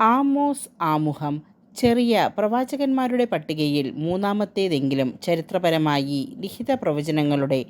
Amos ആമുഖം ചെറിയ പ്രവാചകന്മാരുടെ പട്ടികയിൽ മൂന്നാമത്തേതെങ്കിലും ചരിത്രപരമായി ലിഖിത പ്രവചനങ്ങളുടെ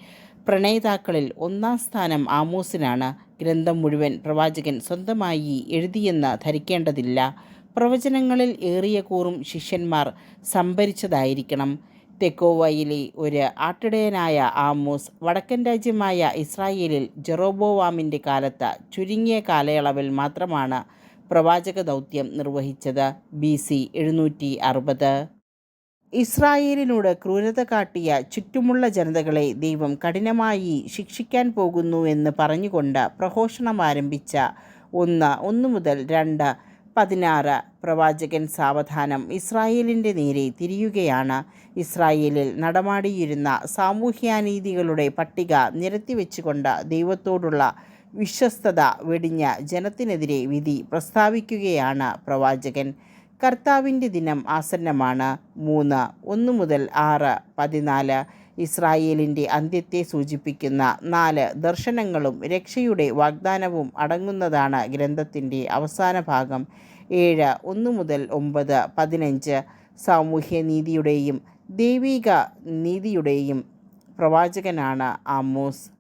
പ്രണേതാക്കളിൽ ഒന്നാം സ്ഥാനം ആമോസിനാണ്. ഗ്രന്ഥം മുഴുവൻ പ്രവാചകൻ സ്വന്തമായി എഴുതിയെന്ന് ധരിക്കേണ്ടതില്ല. പ്രവചനങ്ങളിൽ ഏറിയ കൂറും ശിഷ്യന്മാർ സംഭരിച്ചതായിരിക്കണം. തെക്കോവയിലെ ഒരു ആട്ടിടയനായ ആമോസ് വടക്കൻ രാജ്യമായ ഇസ്രായേലിൽ ജെറോബോവാമിന്റെ കാലത്ത് ചുരുങ്ങിയ കാലയളവിൽ മാത്രമാണ് പ്രവാചകദൗത്യം നിർവഹിച്ചത്. ബി സി എഴുന്നൂറ്റി അറുപത്. ഇസ്രായേലിനോട് ക്രൂരത കാട്ടിയ ചുറ്റുമുള്ള ജനതകളെ ദൈവം കഠിനമായി ശിക്ഷിക്കാൻ പോകുന്നു എന്ന് പറഞ്ഞുകൊണ്ട് പ്രഘോഷണം ആരംഭിച്ച ഒന്ന് ഒന്ന് മുതൽ രണ്ട് പതിനാറ് പ്രവാചകൻ സാവധാനം ഇസ്രായേലിന്റെ നേരെ തിരിയുകയാണ്. ഇസ്രായേലിൽ നടമാടിയിരുന്ന സാമൂഹ്യാനീതികളുടെ പട്ടിക നിരത്തിവെച്ചുകൊണ്ട് ദൈവത്തോടുള്ള വിശ്വസ്തത വെടിഞ്ഞ ജനത്തിനെതിരെ വിധി പ്രസ്താവിക്കുകയാണ് പ്രവാചകൻ. കർത്താവിന്റെ ദിനം ആസന്നമാണ്. മൂന്ന് ഒന്ന് മുതൽ ആറ് പതിനാല് ഇസ്രായേലിന്റെ അന്ത്യത്തെ സൂചിപ്പിക്കുന്ന നാല് ദർശനങ്ങളും രക്ഷയുടെ വാഗ്ദാനവും അടങ്ങുന്നതാണ് ഗ്രന്ഥത്തിന്റെ അവസാന ഭാഗം ഏഴ് ഒന്ന് മുതൽ ഒമ്പത് പതിനഞ്ച് സാമൂഹ്യനീതിയുടെയും ദൈവിക നീതിയുടെയും പ്രവാചകനാണ് ആമോസ്.